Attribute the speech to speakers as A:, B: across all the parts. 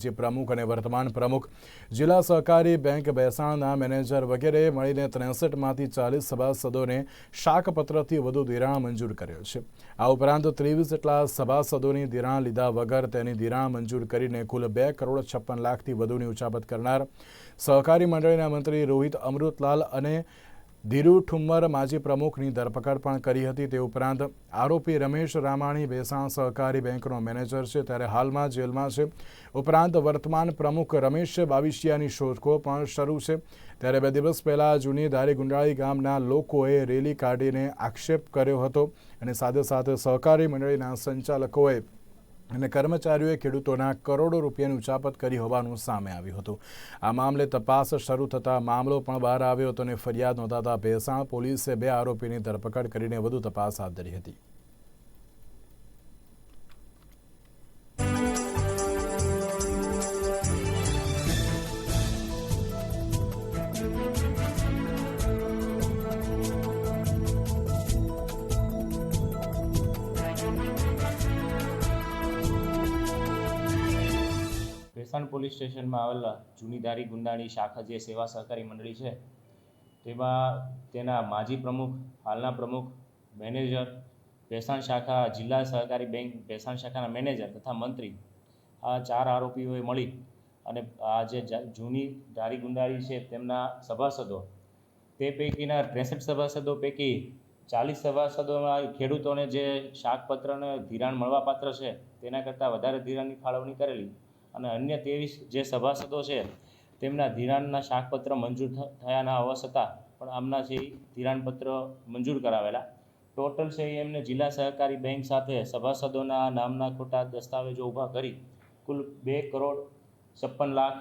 A: જે પ્રમુખ અને વર્તમાન પ્રમુખ, જિલ્લા સહકારી બેંક ભેસાણના મેનેજર વગેરે મળીને ત્રેસઠમાંથી ચાલીસ સભાસદોને શાકપત્રથી વધુ ધિરાણ મંજૂર કર્યો છે. આ ઉપરાંત ત્રેવીસ જેટલા સભાસદોની ધિરાણ લીધા વગર તેની ધિરાણ મંજૂર કરીને કુલ બે કરોડ છપ્પન લાખથી વધુની ઉચાપત કરનાર સહકારી મંડળીના મંત્રી રોહિત અમૃતલાલ અને ધીરુ ઠુમ્મર માજી પ્રમુખની ધરપકડ પણ કરી હતી તે ઉપરાંત આરોપી રમેશ રામાણી ભેસાણ સહકારી બેંકનો મેનેજર છે, ત્યારે હાલમાં જેલમાં છે. ઉપરાંત વર્તમાન પ્રમુખ રમેશ બાવિશિયાની શોધખોળ પણ શરૂ છે. ત્યારે બે દિવસ પહેલાં જૂની ધારી ગુંડાળી ગામના લોકોએ રેલી કાઢીને આક્ષેપ કર્યો હતો અને સાથે સાથે સહકારી મંડળીના સંચાલકોએ અને કર્મચારીઓએ ખેડૂતોના કરોડો રૂપિયાની ઉચાપત કરી હોવાનું સામે આવ્યું હતું. આ મામલે તપાસ શરૂ થતાં મામલો પણ બહાર આવ્યો હતો અને ફરિયાદ નોંધાતા ભેસાણ પોલીસે બે આરોપીની ધરપકડ કરીને વધુ તપાસ હાથ ધરી હતી.
B: ભેસાણ પોલીસ સ્ટેશનમાં આવેલા જૂની ધારી ગુંડાણી શાખા જે સેવા સહકારી મંડળી છે, તેમાં તેના માજી પ્રમુખ, હાલના પ્રમુખ, મેનેજર, ભેસાણ શાખા, જિલ્લા સહકારી બેંક, ભેસાણ શાખાના મેનેજર તથા મંત્રી આ ચાર આરોપીઓએ મળી અને આ જે જૂની ધારી ગુંડાળી છે તેમના સભાસદો, તે પૈકીના ત્રેસઠ સભાસદો પૈકી ચાલીસ સભાસદોમાં ખેડૂતોને જે શાકપત્રને ધિરાણ મળવાપાત્ર છે તેના કરતાં વધારે ધિરાણની ફાળવણી કરેલી અને અન્ય ત્રેવીસ જે સભાસદો છે, તેમના ધિરાણના શાકપત્ર મંજૂર થયાના હોવા છતાં પણ આમના છે ધિરાણપત્ર મંજૂર કરાવેલા. ટોટલ છે એમને જિલ્લા સહકારી બેંક સાથે સભાસદોના નામના ખોટા દસ્તાવેજો ઊભા કરી કુલ બે કરોડ છપ્પન લાખ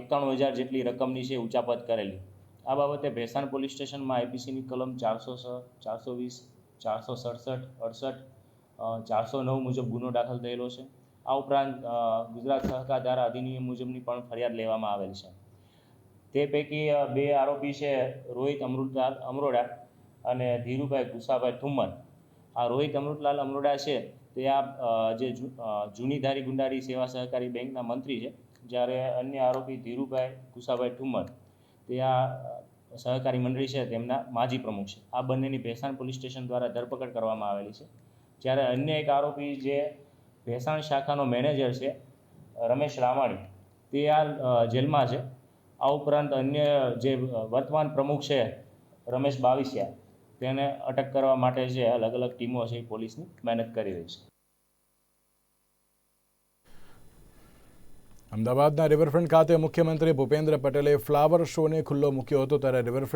B: એકાણું હજાર જેટલી રકમની છે ઉચાપત કરેલી. આ બાબતે ભેસાણ પોલીસ સ્ટેશનમાં આઈપીસીની કલમ ચારસો છ ચારસો વીસ, ચારસો સડસઠ, અડસઠ ચારસો નવ મુજબ ગુનો દાખલ થયેલો છે. આ ઉપરાંત ગુજરાત સહકાર ધારા અધિનિયમ મુજબની પણ ફરિયાદ લેવામાં આવેલ છે. તે પૈકી બે આરોપી છે, રોહિત અમૃતલાલ અમરોડા અને ધીરુભાઈ ગુસાભાઈ ઠુમ્મર આ રોહિત અમૃતલાલ અમરોડા છે, તે આ જે જૂનીધારી જૂની ધારી ગુંડારી સેવા સહકારી બેંકના મંત્રી છે, જ્યારે અન્ય આરોપી ધીરુભાઈ ગુસાભાઈ ઠુમ્મર તે આ સહકારી મંડળી છે, તેમના માજી પ્રમુખ છે. આ બંનેની ભેસાણ પોલીસ સ્ટેશન દ્વારા ધરપકડ કરવામાં આવેલી છે. જ્યારે અન્ય એક આરોપી જે ભેસાણ શાખાનો મેનેજર છે, રમેશ રામાણી. તે આ જેલમાં છે. આ ઉપરાંત અન્ય જે વર્તમાન પ્રમુખ છે, રમેશ બાવિસિયા, તેને અટક કરવા માટે જે અલગ અલગ ટીમો છે એ પોલીસની મહેનત કરી રહી છે.
A: અમદાવાદના રિવરફ્રન્ટ ખાતે મુખ્યમંત્રી ભૂપેન્દ્ર પટેલે ફ્લાવર શોને ખુલ્લો મૂક્યો હતો, ત્યારે રિવરફ્રન્ટ